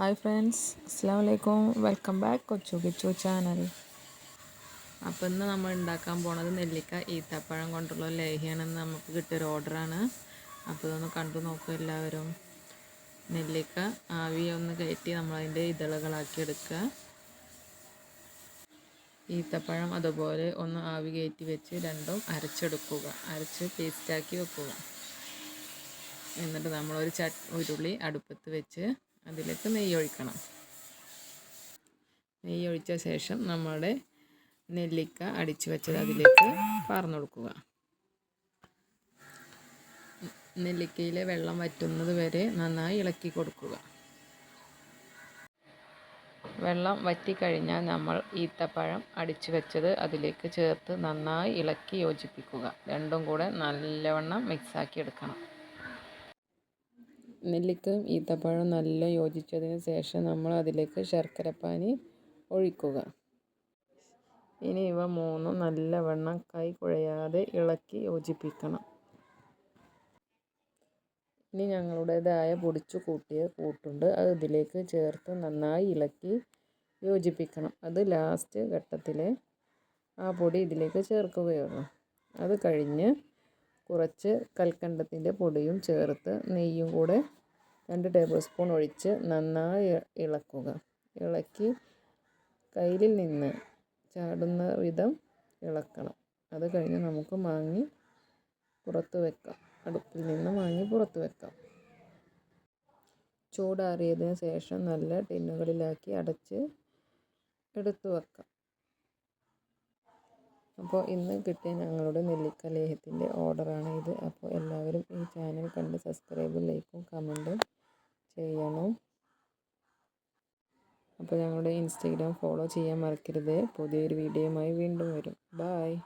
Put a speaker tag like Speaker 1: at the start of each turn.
Speaker 1: Hi friends അസ്സാം വലൈക്കും welcome back കൊച്ചു കിച്ചു ചാനൽ. അപ്പോൾ ഇന്ന് നമ്മൾ ഉണ്ടാക്കാൻ പോണത് നെല്ലിക്ക ഈത്തപ്പഴം കൊണ്ടുള്ള ലേഹ്യാണെന്ന് നമുക്ക് കിട്ടിയൊരു ഓർഡറാണ്. അപ്പോൾ ഇതൊന്ന് കണ്ടു നോക്കുക എല്ലാവരും. നെല്ലിക്ക ആവി ഒന്ന് കയറ്റി നമ്മളതിന്റെ ഇതളുകളാക്കി എടുക്കുക ഈത്തപ്പഴം അതുപോലെ ഒന്ന് ആവി കയറ്റി വെച്ച് രണ്ടും അരച്ചെടുക്കുക. അരച്ച് പേസ്റ്റാക്കി വെക്കുക. എന്നിട്ട് നമ്മളൊരു ചട്ട് ഉരുളി അടുപ്പത്ത് വെച്ച് അതിലേക്ക് നെയ്യ് ഒഴിക്കണം നെയ്യ് ഒഴിച്ച ശേഷം നമ്മുടെ നെല്ലിക്ക അടിച്ചു വെച്ചത് അതിലേക്ക് പാർന്നു കൊടുക്കുക നെല്ലിക്കയിലെ വെള്ളം വറ്റുന്നത് വരെ നന്നായി ഇളക്കി കൊടുക്കുക. വെള്ളം വറ്റിക്കഴിഞ്ഞാൽ നമ്മൾ ഈത്തപ്പഴം അടിച്ചു വെച്ചത് അതിലേക്ക് ചേർത്ത് നന്നായി ഇളക്കി യോജിപ്പിക്കുക. രണ്ടും കൂടെ നല്ലവണ്ണം മിക്സാക്കി എടുക്കണം. നെല്ലിക്കയും ഈത്തപ്പഴവും നല്ല യോജിച്ചതിന് ശേഷം നമ്മൾ അതിലേക്ക് ശർക്കരപ്പാനി ഒഴിക്കുക. ഇനി ഇവ മൂന്നും നല്ലവണ്ണം കൈ കുഴയാതെ ഇളക്കി യോജിപ്പിക്കണം. ഇനി ഞങ്ങളുടേതായ പൊടിച്ചു കൂട്ടിയ കൂട്ടുണ്ട്. അത് ഇതിലേക്ക് ചേർത്ത് നന്നായി ഇളക്കി യോജിപ്പിക്കണം. അത് ലാസ്റ്റ് ഘട്ടത്തിൽ ആ പൊടി ഇതിലേക്ക് ചേർക്കുകയുള്ളൂ. അത് കഴിഞ്ഞ് കുറച്ച് കൽക്കണ്ടത്തിന്റെ പൊടിയും ചേർത്ത് നെയ്യും കൂടെ രണ്ട് ടേബിൾ സ്പൂൺ ഒഴിച്ച് നന്നായി ഇളക്കുക. ഇളക്കി കയ്യിൽ നിന്ന് ചാടുന്ന വിധം ഇളക്കണം. അത് കഴിഞ്ഞ് നമുക്ക് മാങ്ങി പുറത്ത് വെക്കാം. അടുപ്പിൽ നിന്ന് മാങ്ങി പുറത്ത് വെക്കാം. ചൂടാറിയതിന് ശേഷം നല്ല ടിന്നുകളിലാക്കി അടച്ച് എടുത്തു വെക്കാം. അപ്പോൾ ഇന്ന് കിട്ടിയ ഞങ്ങളുടെ നെല്ലിക്ക ലേഹത്തിന്റെ ഓർഡറാണ് ഇത്. അപ്പോൾ എല്ലാവരും ഈ ചാനൽ കണ്ട് സബ്സ്ക്രൈബ് ലൈക്കും കമന്റും ചെയ്യണം. അപ്പോൾ ഞങ്ങളുടെ ഇൻസ്റ്റഗ്രാം ഫോളോ ചെയ്യാൻ മറക്കരുത്. പുതിയൊരു വീഡിയോയുമായി വീണ്ടും വരും. ബായ്